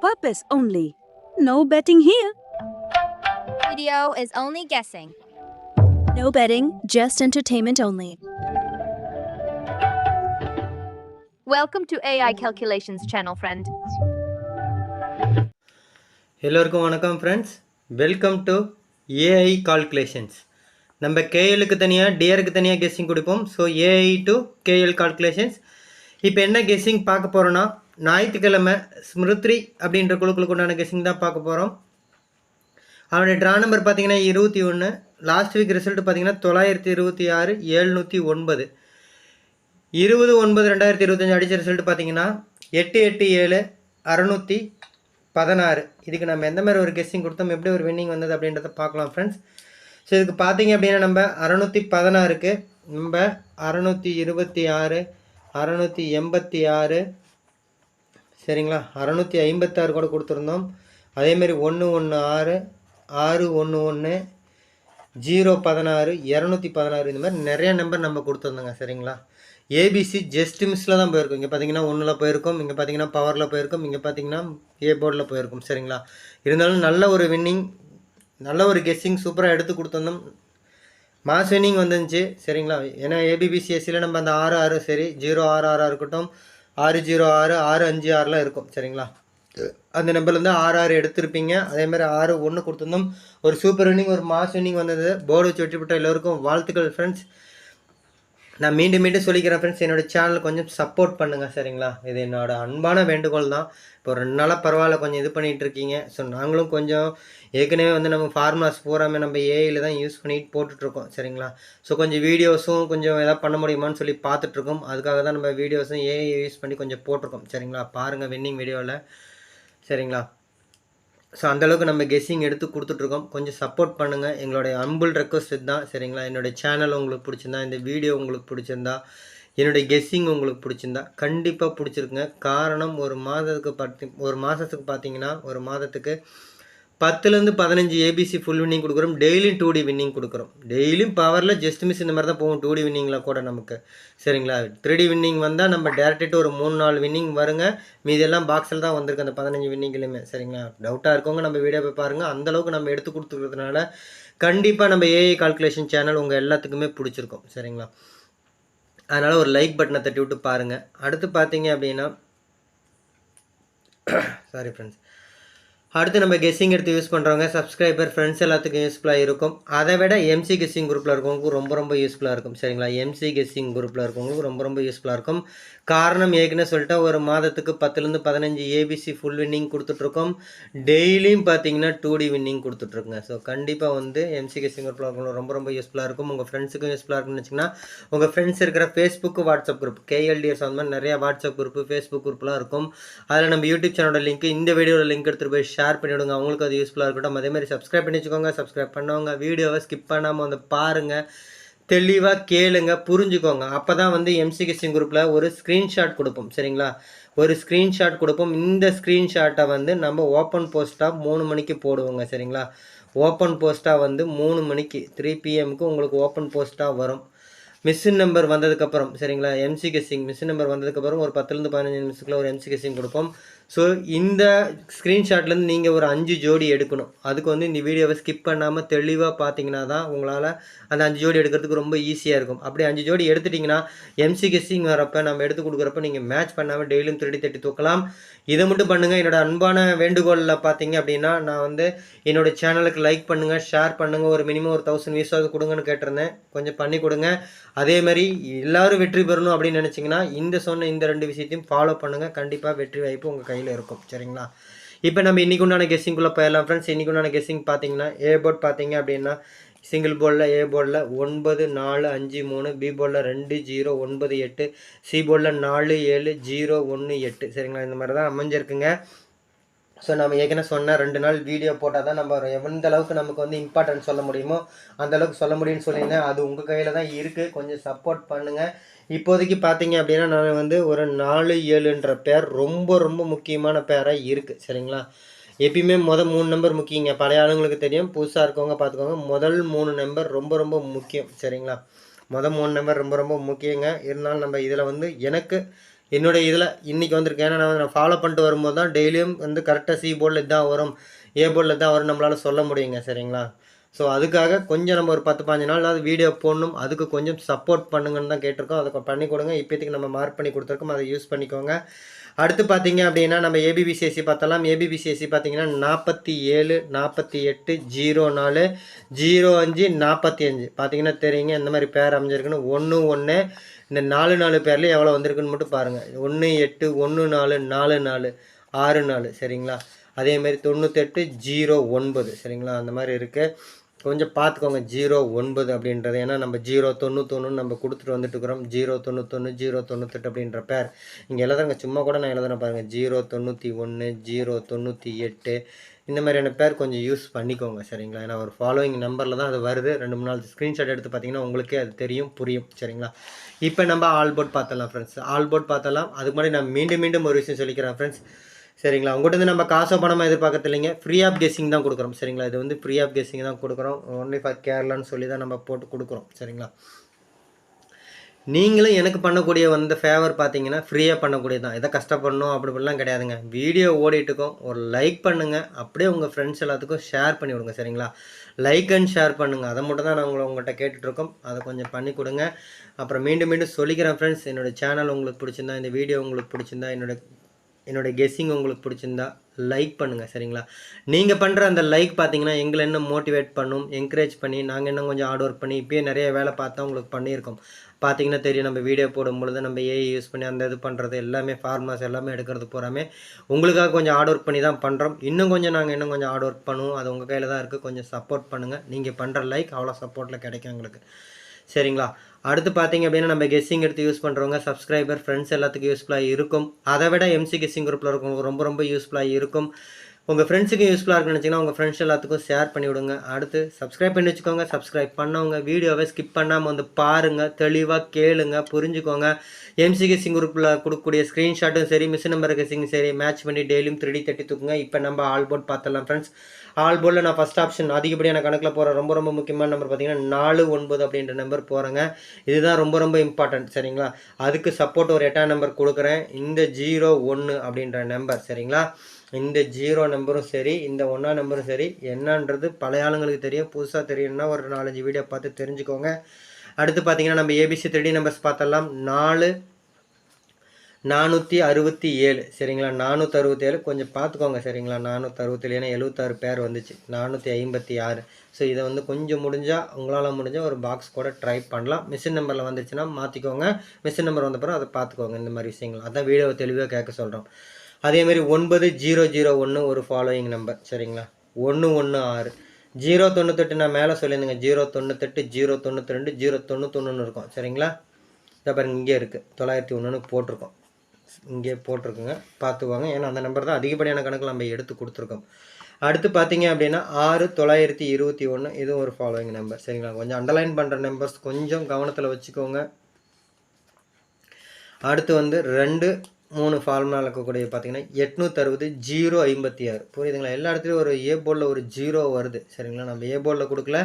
Purpose only. No betting here. Video is only guessing. No betting, just entertainment only. Welcome to AI Calculations channel, friend. எல்லோருக்கும் வணக்கம் friends welcome to AI calculations நம்ம கேஎலுக்கு தனியாக டிஆருக்கு தனியாக guessing கொடுப்போம் so AI to KL calculations இப்போ என்ன guessing பார்க்க போகிறோன்னா ஞாயிற்றுக்கிழமை ஸ்மிருத்ரி அப்படின்ற குழுக்களுக்கு உண்டான கெஸ்ஸிங் தான் பார்க்க போகிறோம் அவனுடைய ட்ரா நம்பர் பார்த்தீங்கன்னா இருபத்தி ஒன்று லாஸ்ட் வீக் ரிசல்ட் பார்த்தீங்கன்னா தொள்ளாயிரத்தி இருபத்தி ஆறு ஏழ்நூற்றி ஒன்பது. இருபது ஒன்பது ரெண்டாயிரத்தி இருபத்தஞ்சி அடித்த ரிசல்ட் பார்த்தீங்கன்னா எட்டு எட்டு ஏழு அறநூற்றி பதினாறு. இதுக்கு நம்ம எந்த மாதிரி ஒரு கெஸ்ஸிங் கொடுத்தோம் எப்படி ஒரு வின்னிங் வந்தது அப்படின்றத பார்க்கலாம் ஃப்ரெண்ட்ஸ் ஸோ இதுக்கு பார்த்தீங்க அப்படின்னா நம்ம அறநூற்றி பதினாறுக்கு நம்ம அறநூற்றி இருபத்தி ஆறு அறநூற்றி எண்பத்தி ஆறு சரிங்களா? அறநூற்றி ஐம்பத்தாறு கூட கொடுத்துருந்தோம். அதேமாரி ஒன்று ஒன்று ஆறு ஆறு ஒன்று ஒன்று ஜீரோ பதினாறு இரநூத்தி பதினாறு இந்த மாதிரி நிறைய நம்பர் நம்ம கொடுத்துருந்தோங்க சரிங்களா? ஏபிசி ஜஸ்ட் மிஸ்ஸில் தான் போயிருக்கும். இங்கே பார்த்தீங்கன்னா ஒன்றில் போயிருக்கும். இங்கே பார்த்தீங்கன்னா பவரில் போயிருக்கும். இங்கே பார்த்தீங்கன்னா ஏ போர்டில் போயிருக்கும் சரிங்களா? இருந்தாலும் நல்ல ஒரு வின்னிங் நல்ல ஒரு கெஸ்ஸிங் சூப்பராக எடுத்து கொடுத்துருந்தோம். மாஸ் வின்னிங் வந்துருந்துச்சு சரிங்களா? ஏன்னா ஏபிபிசிஎஸ்சியில் நம்ம அந்த ஆறு ஆறு சரி ஜீரோ ஆறு ஆறாக இருக்கட்டும். ஆறு ஜீரோ ஆறு ஆறு அஞ்சு ஆறுலாம் இருக்கும் சரிங்களா? அந்த நம்பர்லேருந்து ஆறு ஆறு எடுத்திருப்பீங்க. அதே மாதிரி ஆறு ஒன்று கொடுத்துருந்தோம். ஒரு சூப்பர் வின்னிங் ஒரு மாஸ் வின்னிங் வந்தது. போர்டு வச்சு வெற்றிப்பட்ட எல்லோருக்கும் வாழ்த்துக்கள் ஃப்ரெண்ட்ஸ் நான் மீண்டும் மீண்டும் சொல்லிக்கிறேன் ஃப்ரெண்ட்ஸ் என்னோட சேனல் கொஞ்சம் சப்போர்ட் பண்ணுங்கள் சரிங்களா? இது என்னோட அன்பான வேண்டுகோள் தான். இப்போ ரெண்டு நாளாக பரவாயில்ல கொஞ்சம் இது பண்ணிகிட்டு இருக்கீங்க. ஸோ நாங்களும் கொஞ்சம் ஏற்கனவே வந்து நம்ம ஃபார்முலாஸ் பூராமே நம்ம ஏஐயில் தான் யூஸ் பண்ணிட்டு போட்டுட்ருக்கோம் சரிங்களா? ஸோ கொஞ்சம் வீடியோஸும் கொஞ்சம் எதாவது பண்ண முடியுமான்னு சொல்லி பார்த்துட்ருக்கோம் அதுக்காக தான் நம்ம வீடியோஸும் ஏஐ யூஸ் பண்ணி கொஞ்சம் போட்டிருக்கோம் சரிங்களா? பாருங்கள் வின்னிங் வீடியோவில் சரிங்களா? ஸோ அந்தளவுக்கு நம்ம கெஸ்ஸிங் எடுத்து கொடுத்துட்ருக்கோம். கொஞ்சம் சப்போர்ட் பண்ணுங்கள் எங்களுடைய அம்புல் ரெக்வஸ்ட் தான். சரிங்களா? என்னுடைய சேனல் உங்களுக்கு பிடிச்சிருந்தா இந்த வீடியோ உங்களுக்கு பிடிச்சிருந்தா என்னுடைய கெஸ்ஸிங் உங்களுக்கு பிடிச்சிருந்தா கண்டிப்பாக பிடிச்சிருக்குங்க. காரணம் ஒரு மாதத்துக்கு பார்த்தி ஒரு மாதத்துக்கு பார்த்தீங்கன்னா ஒரு மாதத்துக்கு பத்துலேருந்து பதினஞ்சு ஏபிசி ஃபுல் வின்னிங் கொடுக்குறோம். டெய்லியும் டூ டி வின்னிங் கொடுக்குறோம். டெய்லியும் பவரில் ஜஸ்ட் மிஸ் இந்த மாதிரி தான் போகும் டூ டி வின்னிங்கில் கூட நமக்கு. சரிங்களா? த்ரீ டி வின்னிங் வந்தால் நம்ம டேரக்டேட்டு ஒரு மூணு நாலு வின்னிங் வருங்க. மீதெல்லாம் பாக்ஸில் தான் வந்திருக்கு அந்த பதினஞ்சு வின்னிங்லையுமே சரிங்களா? டவுட்டாக இருக்கவங்க நம்ம வீடியோ போய் பாருங்கள் அந்தளவுக்கு நம்ம எடுத்து கொடுத்துருக்கிறதுனால கண்டிப்பாக நம்ம ஏஐ கால்குலேஷன் சேனல் உங்கள் எல்லாத்துக்குமே பிடிச்சிருக்கும். சரிங்களா? அதனால் ஒரு லைக் பட்டனை தட்டி விட்டு பாருங்கள் அடுத்து பார்த்தீங்க அப்படின்னா சாரி ஃப்ரெண்ட்ஸ் அடுத்து நம்ம கெஸ்ஸிங் எடுத்து யூஸ் பண்ணுறவங்க சப்ஸ்கிரைபர் ஃப்ரெண்ட்ஸ் எல்லாத்துக்கும் யூஸ்ஃபுல்லாக இருக்கும். அதை விட எம்சி கெஸ்ஸிங் குரூப்பில் இருக்கவங்களுக்கு ரொம்ப ரொம்ப யூஸ்ஃபுல்லாக இருக்கும். சரிங்களா? எம்சி கெஸ்ஸிங் குரூப்பில் இருக்கவங்களுக்கு ரொம்ப ரொம்ப யூஸ்ஃபுல்லாக இருக்கும். காரணம் ஏற்கனவே சொல்லிட்டா ஒரு மாதத்துக்கு பத்துலேருந்து பதினஞ்சு ஏபிசி ஃபுல் வின்னிங் கொடுத்துட்ருக்கோம். டெய்லியும் பார்த்தீங்கன்னா டூ டி வின்னிங் கொடுத்துட்ருக்குங்க. ஸோ கண்டிப்பாக வந்து எம்சி கெஸ்ஸிங் குரூப்பில் இருக்கவங்களுக்கு ரொம்ப ரொம்ப யூஸ்ஃபுல்லாக இருக்கும். உங்கள் ஃப்ரெண்ட்ஸுக்கும் யூஸ்ஃபுல்லாக இருக்கும்னு வச்சிங்கன்னா உங்கள் ஃப்ரெண்ட்ஸ் இருக்கிற ஃபேஸ்புக் வாட்ஸ்அப் குரூப் கேஎல்டிஎஸ் அந்த மாதிரி நிறையா வாட்ஸ்அப் குரூப் ஃபேஸ்புக் குரூப்லாம் இருக்கும். அதில் நம்ம யூடியூப் சேனலோட லிங்க் இந்த வீடியோவில் லிங்க் எடுத்துகிட்டு போய் ஷேர் பண்ணிவிடுங்க அவங்களுக்கு அது யூஸ்ஃபுல்லாக இருக்கட்டும். அதே மாதிரி சப்ஸ்கிரைப் பண்ணி வச்சுக்கோங்க. சப்ஸ்கிரைப் பண்ணவங்க வீடியோவை ஸ்கிப் பண்ணாமல் வந்து பாருங்கள் தெளிவாக கேளுங்க புரிஞ்சுக்கோங்க. அப்போ தான் வந்து எம்சி குரூப்பில் ஒரு ஸ்க்ரீன்ஷாட் கொடுப்போம். சரிங்களா? ஒரு ஸ்க்ரீன்ஷாட் கொடுப்போம். இந்த ஸ்க்ரீன்ஷாட்டை வந்து நம்ம ஓப்பன் போஸ்ட்டாக மூணு மணிக்கு போடுவோங்க. சரிங்களா? ஓப்பன் போஸ்ட்டாக வந்து மூணு மணிக்கு த்ரீ பிஎம்க்கு உங்களுக்கு ஓப்பன் போஸ்ட்டாக வரும். மிஷின் நம்பர் வந்ததுக்கப்புறம் சரிங்களா? எம்சி கெஸ்ஸிங் மிஷின் நம்பர் வந்ததுக்கப்புறம் ஒரு பத்துலேருந்து பதினஞ்சு நிமிஷத்துக்குள்ள ஒரு எம்சி கெஸ்ஸிங் கொடுப்போம். ஸோ இந்த ஸ்க்ரீன்ஷாட்லேருந்து நீங்கள் ஒரு அஞ்சு ஜோடி எடுக்கணும். அதுக்கு வந்து இந்த வீடியோவை ஸ்கிப் பண்ணாமல் தெளிவாக பார்த்தீங்கன்னா தான் உங்களால் அந்த அஞ்சு ஜோடி எடுக்கிறதுக்கு ரொம்ப ஈஸியாக இருக்கும். அப்படி அஞ்சு ஜோடி எடுத்துட்டிங்கன்னா எம்சி கெஸ்ஸிங் வரப்போ நம்ம எடுத்து கொடுக்குறப்ப நீங்கள் மேட்ச் பண்ணாமல் டெய்லியும் திருடி தட்டி தூக்கலாம். இதை மட்டும் பண்ணுங்கள் என்னோட அன்பான வேண்டுகோளில் பார்த்தீங்க அப்படின்னா நான் வந்து என்னோட சேனலுக்கு லைக் பண்ணுங்கள் ஷேர் பண்ணுங்கள் ஒரு மினிமம் ஒரு தௌசண்ட் வியூஸாவது கொடுங்கன்னு கேட்டிருந்தேன். கொஞ்சம் பண்ணி கொடுங்க. அதே மாதிரி எல்லாரும் வெற்றி பெறணும் அப்படின்னு நினச்சிங்கன்னா இந்த சொன்ன இந்த ரெண்டு விஷயத்தையும் ஃபாலோ பண்ணுங்கள் கண்டிப்பாக வெற்றி வாய்ப்பு உங்கள் கையில் இருக்கும். சரிங்களா? இப்போ நம்ம இன்றைக்கு உண்டான கெஸ்ஸிங்குள்ளே போயிடலாம். ஃப்ரெண்ட்ஸ் இன்றைக்கு உண்டான கெஸ்ஸிங் பார்த்தீங்கன்னா ஏ போர்ட் பார்த்தீங்க அப்படின்னா சிங்கிள் போர்டில் ஏ போர்டில் ஒன்பது நாலு அஞ்சு மூணு பி போர்டில் ரெண்டு ஜீரோ ஒன்பது எட்டு சி போர்டில் நாலு ஏழு ஜீரோ ஒன்று எட்டு. சரிங்களா? இந்த மாதிரி தான் அமைஞ்சிருக்குங்க. ஸோ நம்ம ஏற்கனவே சொன்ன ரெண்டு நாள் வீடியோ போட்டால் தான் நம்ம எந்த அளவுக்கு நமக்கு வந்து இம்பார்ட்டன்ஸ் சொல்ல முடியுமோ அந்த அளவுக்கு சொல்ல முடியும்னு சொல்லியிருந்தேன். அது உங்கள் கையில் தான் இருக்குது கொஞ்சம் சப்போர்ட் பண்ணுங்கள் இப்போதைக்கு பார்த்தீங்க அப்படின்னா நான் வந்து ஒரு நாலு ஏழுன்ற பேர் ரொம்ப ரொம்ப முக்கியமான பேராக இருக்குது சரிங்களா? எப்பயுமே மொதல் மூணு நம்பர் முக்கியங்க. பழைய ஆளுங்களுக்கு தெரியும் புதுசாக இருக்கவங்க பார்த்துக்கோங்க. முதல் மூணு நம்பர் ரொம்ப ரொம்ப முக்கியம். சரிங்களா? மொதல் மூணு நம்பர் ரொம்ப ரொம்ப முக்கியங்க. இருந்தாலும் நம்ம இதில் வந்து எனக்கு என்னுடைய இதில் இன்றைக்கி வந்திருக்கேன். ஏன்னா நான் வந்து நான் ஃபாலோ பண்ணிட்டு வரும்போது தான் டெய்லியும் வந்து கரெக்டாக சி போர்டில் இதுதான் வரும். ஏ போர்டில் தான் வரும் நம்மளால் சொல்ல முடியுங்க சரிங்களா? ஸோ அதுக்காக கொஞ்சம் நம்ம ஒரு பத்து பாஞ்சு நாள் அது வீடியோ போடணும். அதுக்கு கொஞ்சம் சப்போர்ட் பண்ணுங்கன்னு தான் கேட்டிருக்கோம். அதை பண்ணி கொடுங்க. இப்போதைக்கு நம்ம மார்க் பண்ணி கொடுத்துருக்கோம். அதை யூஸ் பண்ணிக்கோங்க. அடுத்து பார்த்தீங்க அப்படின்னா நம்ம ஏபிபிசிஎஸ்சி பார்த்தலாம் ஏபிபிசிஎஸ்சி பார்த்தீங்கன்னா நாற்பத்தி ஏழு நாற்பத்தி எட்டு ஜீரோ நாலு ஜீரோ அஞ்சு நாற்பத்தி அஞ்சு. பார்த்தீங்கன்னா தெரியுங்க. இந்த மாதிரி பேர் அமைஞ்சிருக்குன்னு. ஒன்று ஒன்று இந்த நாலு நாலு பேரில் எவ்வளோ வந்திருக்குன்னு மட்டும் பாருங்கள் ஒன்று எட்டு ஒன்று நாலு நாலு நாலு ஆறு நாலு சரிங்களா? அதேமாரி தொண்ணூத்தெட்டு ஜீரோ ஒன்பது சரிங்களா? அந்த மாதிரி இருக்குது கொஞ்சம் பார்த்துக்கோங்க ஜீரோ ஒன்பது அப்படின்றது. ஏன்னா நம்ம ஜீரோ தொண்ணூத்தொன்று நம்ம கொடுத்துட்டு வந்துட்டுருக்குறோம் ஜீரோ தொண்ணூத்தொன்று ஜீரோ தொண்ணூத்தெட்டு அப்படின்ற பேர். இங்கே எழுதுறங்க சும்மா கூட நான் எழுதுறேன் பாருங்கள் ஜீரோ தொண்ணூற்றி ஒன்று ஜீரோ தொண்ணூற்றி எட்டு இந்த மாதிரியான பேர் கொஞ்சம் யூஸ் பண்ணிக்கோங்க சரிங்களா? ஏன்னா ஒரு ஃபாலோயிங் நம்பரில் தான் அது வருது. ரெண்டு மூணு நாள் ஸ்க்ரீன்ஷாட் எடுத்து பார்த்தீங்கன்னா உங்களுக்கே அது தெரியும் புரியும் சரிங்களா? இப்போ நம்ம ஆல்போர்ட் பார்த்தலாம் ஃப்ரெண்ட்ஸ் ஆல்போர்ட் பார்த்தலாம் அதுக்கு முன்னாடி நான் மீண்டும் மீண்டும் ஒரு விஷயம் சொல்லிக்கிறேன் ஃப்ரெண்ட்ஸ் சரிங்களா? உங்கள்கிட்ட இருந்து நம்ம காசோ பணமாக எதிர்பார்க்கறது இல்லைங்க ஃப்ரீ ஆஃப் கெஸ்ஸிங் தான் கொடுக்குறோம் சரிங்களா? இது வந்து ஃப்ரீ ஆஃப் கெஸ்ஸிங் தான் கொடுக்குறோம். ஒன்லி ஃபார் கேரளான்னு சொல்லி தான் நம்ம போட்டு கொடுக்குறோம் சரிங்களா? நீங்களும் எனக்கு பண்ணக்கூடிய வந்து ஃபேவர் பார்த்தீங்கன்னா ஃப்ரீயாக பண்ணக்கூடியது தான் எதை கஷ்டப்படணும் அப்படி இப்படிலாம் கிடையாதுங்க. வீடியோ ஓடிட்டுருக்கோம் ஒரு லைக் பண்ணுங்கள் அப்படியே உங்கள் ஃப்ரெண்ட்ஸ் எல்லாத்துக்கும் ஷேர் பண்ணி விடுங்க சரிங்களா? லைக் அண்ட் ஷேர் பண்ணுங்கள் அதை மட்டும் தான் நான் உங்களை உங்கள்கிட்ட கேட்டுட்ருக்கோம் அதை கொஞ்சம் பண்ணி கொடுங்க. அப்புறம் மீண்டும் மீண்டும் சொல்லிக்கிறேன் ஃப்ரெண்ட்ஸ் என்னோடய சேனல் உங்களுக்கு பிடிச்சிருந்தா இந்த வீடியோ உங்களுக்கு பிடிச்சிருந்தா என்னோட என்னோடய கெஸ்ஸிங் உங்களுக்கு பிடிச்சிருந்தா லைக் பண்ணுங்கள் சரிங்களா? நீங்கள் பண்ணுற அந்த லைக் பார்த்தீங்கன்னா எங்களை இன்னும் மோட்டிவேட் பண்ணும் என்கரேஜ் பண்ணி நாங்கள் இன்னும் கொஞ்சம் ஹார்ட் ஒர்க் பண்ணி இப்போயே நிறைய வேலை பார்த்தா உங்களுக்கு பண்ணியிருக்கோம். பார்த்தீங்கன்னா தெரியும் நம்ம வீடியோ போடும்பொழுது நம்ம ஏஐ யூஸ் பண்ணி அந்த இது பண்ணுறது எல்லாமே ஃபார்மாஸ் எல்லாமே எடுக்கிறது போகிறாமே உங்களுக்காக கொஞ்சம் ஹார்ட் ஒர்க் பண்ணி தான் பண்ணுறோம் இன்னும் கொஞ்சம் நாங்கள் இன்னும் கொஞ்சம் ஹார்ட் ஒர்க் பண்ணுவோம். அது உங்கள் கையில் தான் இருக்குது கொஞ்சம் சப்போர்ட் பண்ணுங்கள் நீங்கள் பண்ணுற லைக் அவ்வளோ சப்போர்ட்டில் கிடைக்கும் எங்களுக்கு. சரிங்களா? அடுத்து பார்த்தீங்க அப்படின்னா நம்ம கெஸ்ஸிங் எடுத்து யூஸ் பண்ணுறவங்க சப்ஸ்கிரைபர் ஃப்ரெண்ட்ஸ் எல்லாத்துக்கும் யூஸ்ஃபுல்லாக இருக்கும். அதை விட எம்சி கெஸ்ஸிங் குரூப்பில் இருக்கவங்களுக்கு ரொம்ப ரொம்ப யூஸ்ஃபுல்லாக இருக்கும். உங்கள் ஃப்ரெண்ட்ஸுக்கு யூஸ்ஃபுல்லாக இருக்குன்னு நினச்சிங்கன்னா உங்கள் ஃப்ரெண்ட்ஸ் எல்லாத்துக்கும் ஷேர் பண்ணி விடுங்க. அடுத்து சப்ஸ்கிரைப் பண்ணி வச்சுக்கோங்க. சப்ஸ்கிரைப் பண்ணவங்க வீடியோவை ஸ்கிப் பண்ணாமல் வந்து பாருங்கள் தெளிவாக கேளுங்க. புரிஞ்சுக்கோங்க. எம்சிகே சிங் குரூப்பில் கொடுக்கக்கூடிய ஸ்க்ரீன்ஷாட்டும் சரி மிஸ் நம்பர் கெஸ்ஸிங் சரி மேட்ச் பண்ணி டெய்லியும் த்ரீ தட்டி தூக்குங்க. இப்போ நம்ம ஆல் போர்ட் பார்த்துடலாம் ஃப்ரெண்ட்ஸ் ஆல் போர்டில் நான் ஃபஸ்ட் ஆப்ஷன் அதிகப்படியான கணக்கில் போகிற ரொம்ப ரொம்ப முக்கியமான நம்பர் பார்த்தீங்கன்னா நாலு ஒன்பது அப்படின்ற நம்பர் போகிறேங்க இதுதான் ரொம்ப ரொம்ப இம்பார்ட்டன்ட் சரிங்களா? அதுக்கு சப்போர்ட் ஒரு எட்டாம் நம்பர் கொடுக்குறேன். இந்த ஜீரோ ஒன்று அப்படின்ற நம்பர் சரிங்களா? இந்த ஜீரோ நம்பரும் சரி இந்த ஒன்றா நம்பரும் சரி என்னன்றது பழைய ஆளுங்களுக்கு தெரியும் புதுசாக தெரியும்னா ஒரு நாலஞ்சு வீடியோ பார்த்து தெரிஞ்சுக்கோங்க. அடுத்து பார்த்தீங்கன்னா நம்ம ஏபிசி த்ரீ நம்பர்ஸ் பார்த்தலாம் நாலு நானூற்றி அறுபத்தி ஏழு. சரிங்களா? நானூற்றி அறுபத்தி ஏழு. கொஞ்சம் பார்த்துக்கோங்க சரிங்களா? நானூற்றி அறுபத்தேழு ஏன்னா எழுபத்தாறு பேர் வந்துச்சு. நானூற்றி ஐம்பத்தி ஆறு. ஸோ இதை வந்து கொஞ்சம் முடிஞ்சால் உங்களால் முடிஞ்சால் ஒரு பாக்ஸ் கூட ட்ரை பண்ணலாம். மிஷின் நம்பரில் வந்துச்சுன்னா மாற்றிக்கோங்க மிஷின் நம்பர் வந்தப்பறம் அதை பார்த்துக்கோங்க இந்த மாதிரி விஷயங்கள். அதான் வீடியோவை தெளிவாக கேட்க சொல்கிறோம் அதேமாரி ஒன்பது ஜீரோ ஜீரோ ஒன்று ஒரு ஃபாலோயிங் நம்பர் சரிங்களா? ஒன்று ஒன்று ஆறு. ஜீரோ தொண்ணூத்தெட்டு நான் மேலே சொல்லியிருந்தேங்க. ஜீரோ தொண்ணூத்தெட்டு ஜீரோ தொண்ணூற்றி ரெண்டு ஜீரோ தொண்ணூத்தொன்றுன்னு இருக்கும். சரிங்களா? இதை பாருங்க இங்கே இருக்குது தொள்ளாயிரத்தி ஒன்றுன்னு போட்டிருக்கோம். இங்கே போட்டிருக்குங்க. பார்த்துக்கோங்க ஏன்னா அந்த நம்பர் தான் அதிகப்படியான கணக்கில் நம்ம எடுத்து கொடுத்துருக்கோம். அடுத்து பார்த்தீங்க அப்படின்னா ஆறு தொள்ளாயிரத்தி இருபத்தி ஒன்று இதுவும் ஒரு ஃபாலோயிங் நம்பர் சரிங்களா? கொஞ்சம் அண்டர்லைன் பண்ணுற நம்பர்ஸ் கொஞ்சம் கவனத்தில் வச்சுக்கோங்க. அடுத்து வந்து ரெண்டு மூணு ஃபார்முலா இருக்கக்கூடிய பார்த்தீங்கன்னா எட்நூற்றறுபது ஜீரோ ஐம்பத்தி ஆறு. புரியுதுங்களா? எல்லா இடத்துலையும் ஒரு ஏ போர்டில் ஒரு ஜீரோ வருது. சரிங்களா? நம்ம ஏ போர்டில் கொடுக்கல.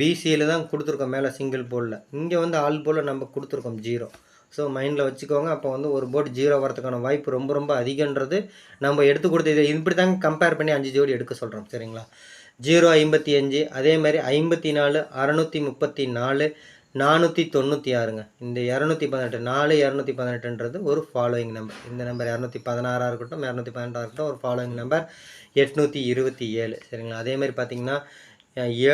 பிசியில் தான் கொடுத்துருக்கோம். மேலே சிங்கிள் போலில் இங்கே வந்து ஆல் போலில் நம்ம கொடுத்துருக்கோம் ஜீரோ. ஸோ மைண்டில் வச்சுக்கோங்க. அப்போ வந்து ஒரு போர்டு ஜீரோ வரதுக்கான வாய்ப்பு ரொம்ப ரொம்ப அதிகன்றது நம்ம எடுத்து கொடுத்தது இதை இப்படி தாங்க கம்பேர் பண்ணி அஞ்சு ஜோடி எடுக்க சொல்கிறோம் சரிங்களா? ஜீரோ ஐம்பத்தி அஞ்சு அதே மாதிரி ஐம்பத்தி நாலு அறநூற்றி முப்பத்தி நாலு நானூற்றி தொண்ணூற்றி ஆறுங்க. இந்த இரநூத்தி பதினெட்டு நாலு இரநூத்தி பதினெட்டுன்றது ஒரு ஃபாலோயிங் நம்பர் இந்த நம்பர் இரநூத்தி பதினாறாக இருக்கட்டும் இரநூத்தி பதினெட்டாக இருக்கட்டும் ஒரு ஃபாலோயிங் நம்பர் எட்நூற்றி இருபத்தி ஏழு. சரிங்களா? அதேமாதிரி பார்த்தீங்கன்னா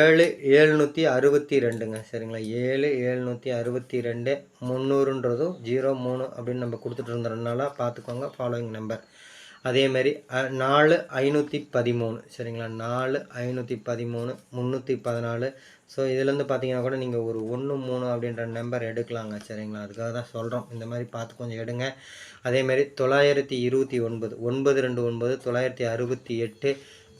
ஏழு ஏழ்நூற்றி அறுபத்தி ரெண்டுங்க. சரிங்களா? ஏழு ஏழ்நூற்றி அறுபத்தி ரெண்டு முந்நூறுன்றதும் ஜீரோ மூணு அப்படின்னு நம்ம கொடுத்துட்டு இருந்ததுனால பார்த்துக்கோங்க ஃபாலோயிங் நம்பர் அதேமாரி நாலு ஐநூற்றி பதிமூணு. சரிங்களா? நாலு ஐநூற்றி பதிமூணு முந்நூற்றி பதினாலு ஸோ இதுலேருந்து பார்த்தீங்கன்னா கூட நீங்கள் ஒரு ஒன்று மூணு அப்படின்ற நம்பர் எடுக்கலாங்க சரிங்களா? அதுக்காக தான் சொல்கிறோம் இந்த மாதிரி பார்த்து கொஞ்சம் எடுங்க. அதேமாரி தொள்ளாயிரத்தி இருபத்தி ஒன்பது ஒன்பது ரெண்டு ஒன்பது தொள்ளாயிரத்தி அறுபத்தி எட்டு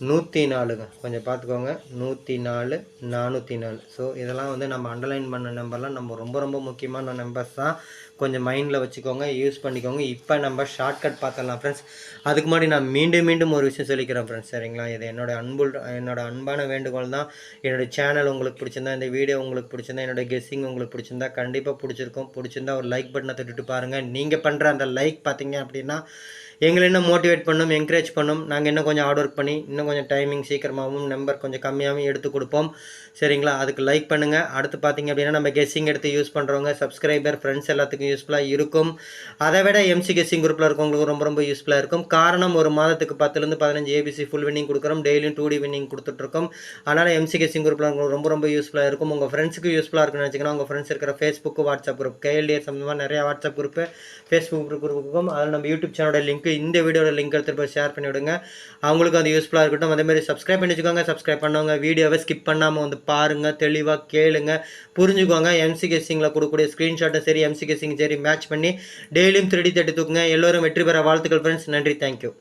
நூற்றி நாலுங்க. கொஞ்சம் பார்த்துக்கோங்க. நூற்றி நாலு நானூற்றி நாலு. ஸோ இதெல்லாம் வந்து நம்ம அண்டர்லைன் பண்ண நம்பர்லாம் நம்ம ரொம்ப ரொம்ப முக்கியமான நம்பர்ஸ் தான். கொஞ்சம் மைண்டில் வச்சுக்கோங்க யூஸ் பண்ணிக்கோங்க. இப்போ நம்ம ஷார்ட்கட் பார்த்துடலாம் ஃப்ரெண்ட்ஸ் அதுக்கு முன்னாடி நான் மீண்டும் மீண்டும் ஒரு விஷயம் சொல்லிக்கிறேன் ஃப்ரெண்ட்ஸ் சரிங்களா? இது என்னோட அன்பு என்னோட அன்பான வேண்டுகோள் தான். என்னோட சேனல் உங்களுக்கு பிடிச்சிருந்தா இந்த வீடியோ உங்களுக்கு பிடிச்சிருந்தா என்னோட கெஸ்ஸிங் உங்களுக்கு பிடிச்சிருந்தா கண்டிப்பாக பிடிச்சிருக்கும். பிடிச்சிருந்தா ஒரு லைக் பட்டனை தொட்டுட்டு பாருங்கள் நீங்கள் பண்ணுற அந்த லைக் பார்த்தீங்க அப்படின்னா எங்களை இன்னும் மோட்டிவேட் பண்ணும் என்கரேஜ் பண்ணும். நாங்கள் இன்னும் கொஞ்சம் ஹார்ட் ஒர்க் பண்ணி இன்னும் கொஞ்சம் டைமிங் சீக்கிரமாகவும் நம்பர் கொஞ்சம் கம்மியாகவும் எடுத்து கொடுப்போம். சரிங்களா? அதுக்கு லைக் பண்ணுங்கள் அடுத்து பார்த்தீங்க அப்படின்னா நம்ம கெஸ்ஸிங் எடுத்து யூஸ் பண்ணுறவங்க சப்ஸ்கிரைபர் ஃப்ரெண்ட்ஸ் எல்லாத்துக்கும் யூஸ்ஃபுல்லாக இருக்கும். அதை விட எம்சி கெஸ்ஸிங் குரூப்பில் இருக்கவங்களுக்கு ரொம்ப ரொம்ப யூஸ்ஃபுல்லாக இருக்கும். காரணம் ஒரு மாதத்துக்கு பத்துலேருந்து பதினஞ்சு ஏபிசி ஃபுல் வின்னிங் கொடுக்குறோம். டெய்லியும் டூ டி வின்னிங் கொடுத்துட்ருக்கோம். அதனால் எம்சி கெஸ்ஸிங் குரூப்பில் இருக்கவங்களுக்கு ரொம்ப ரொம்ப யூஸ்ஃபுல்லாக இருக்கும். உங்கள் ஃப்ரெண்ட்ஸுக்கு யூஸ்ஃபுல்லாக இருக்குன்னு நினச்சிங்கன்னா உங்கள் ஃப்ரெண்ட்ஸ் இருக்கிற ஃபேஸ்புக்கு வாட்ஸ்அப் குரூப் கேஎல்டிஎஸ் சம்மந்தமாக நிறைய வாட்ஸ்அப் குரூப்பு ஃபேஸ்புக் குரூப்புக்கும் அதில் நம்ம யூடியூப் சேனலோட லிங்க் இந்த வீடியோட லிங்க் எடுத்துகிட்டு போய் ஷேர் பண்ணி விடுங்க. அவங்களுக்கும் அது யூஸ்ஃபுல்லாக இருக்கட்டும். அதேமாதிரி சப்ஸ்கிரைப் பண்ணி வச்சுக்கோங்க. சப்ஸ்கிரைப் பண்ணவங்க வீடியோவை ஸ்கிப் பண்ணாமல் வந்து பாருங்கள் தெளிவாக கேளுங்க. புரிஞ்சுக்கோங்க. எம்சி கெஸ்ஸிங்கில் கொடுக்கக்கூடிய ஸ்க்ரீன்ஷாட்டும் சரி எம்சிகேசிங் சரி மேட்ச் பண்ணி டெய்லியும் த்ரீ டி தேர்ட்டி தூக்குங்க. எல்லோரும் வெற்றி பெற வாழ்த்துக்கள் ஃப்ரெண்ட்ஸ் நன்றி. தேங்க்யூ